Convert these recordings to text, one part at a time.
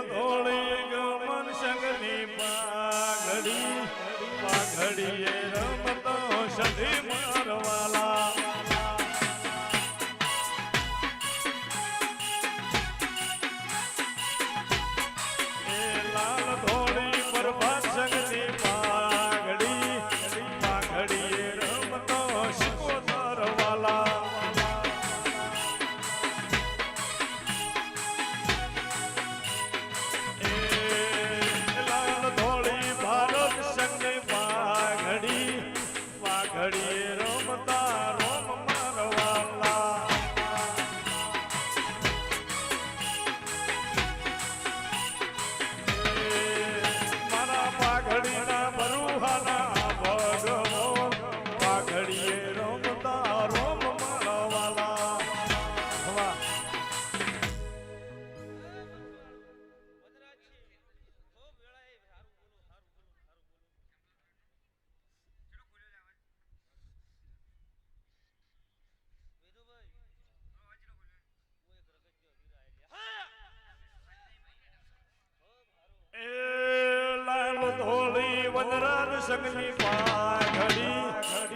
વખોળી ગમન સંગની પાઘડી પાઘડીએ રમતો સધી વનરાજ સગલી પાઘડી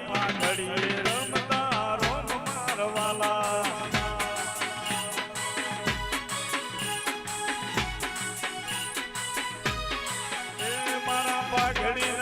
પાઘડી રમતા રોમ મારવાલા મારા પાઘડીના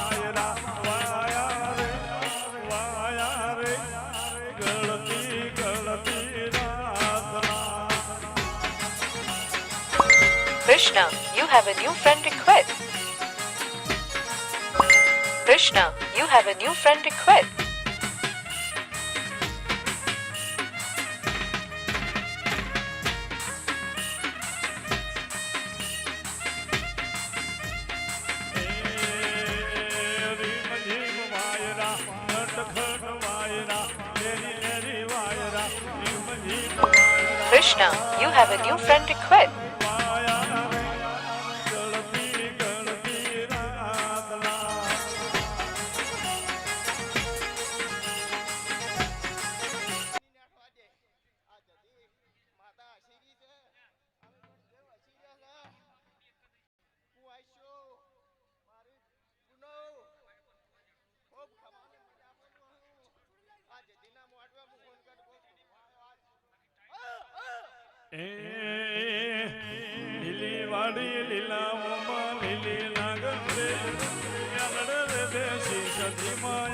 Krishna, you have a new friend request. Krishna, you have a new friend request. Krishna, you have a new friend request. લીલી વાડી લીલા ઓમાં લીલી નાગર રે દેશી આવો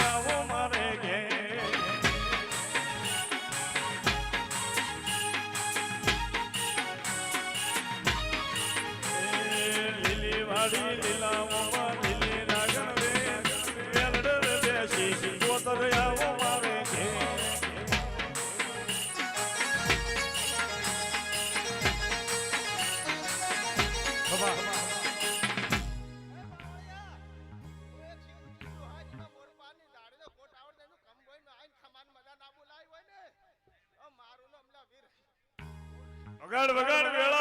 વગાડ વગાડ વેળા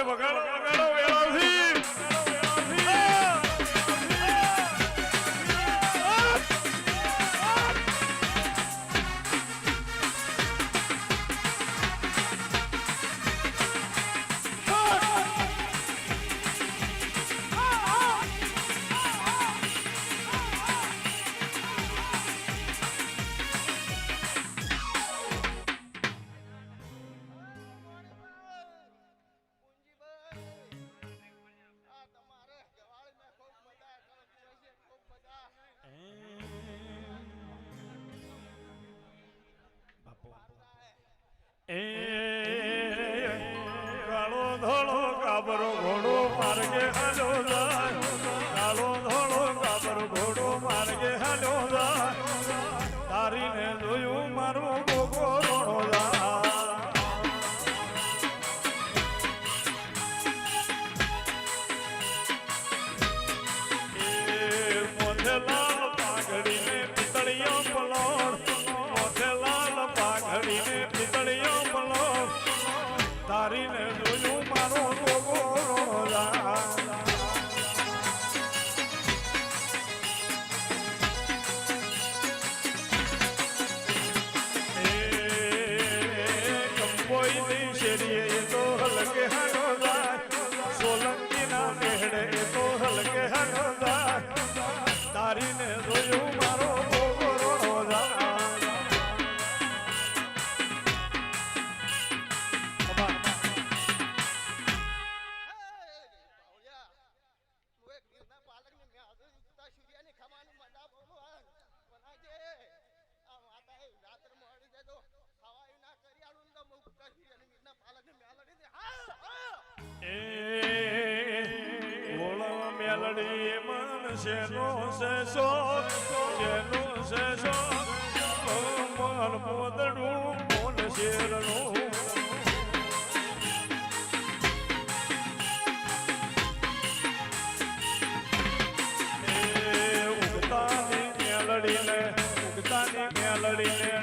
એ વગાડો. ધોળો કાબરો ઘોડો મારી મન શેનો છે શોખ? શેનો છે શોખ? મન પોતડું મન શેરનું. ઉગતાની મેલડીને ઉગતાની મેલડીને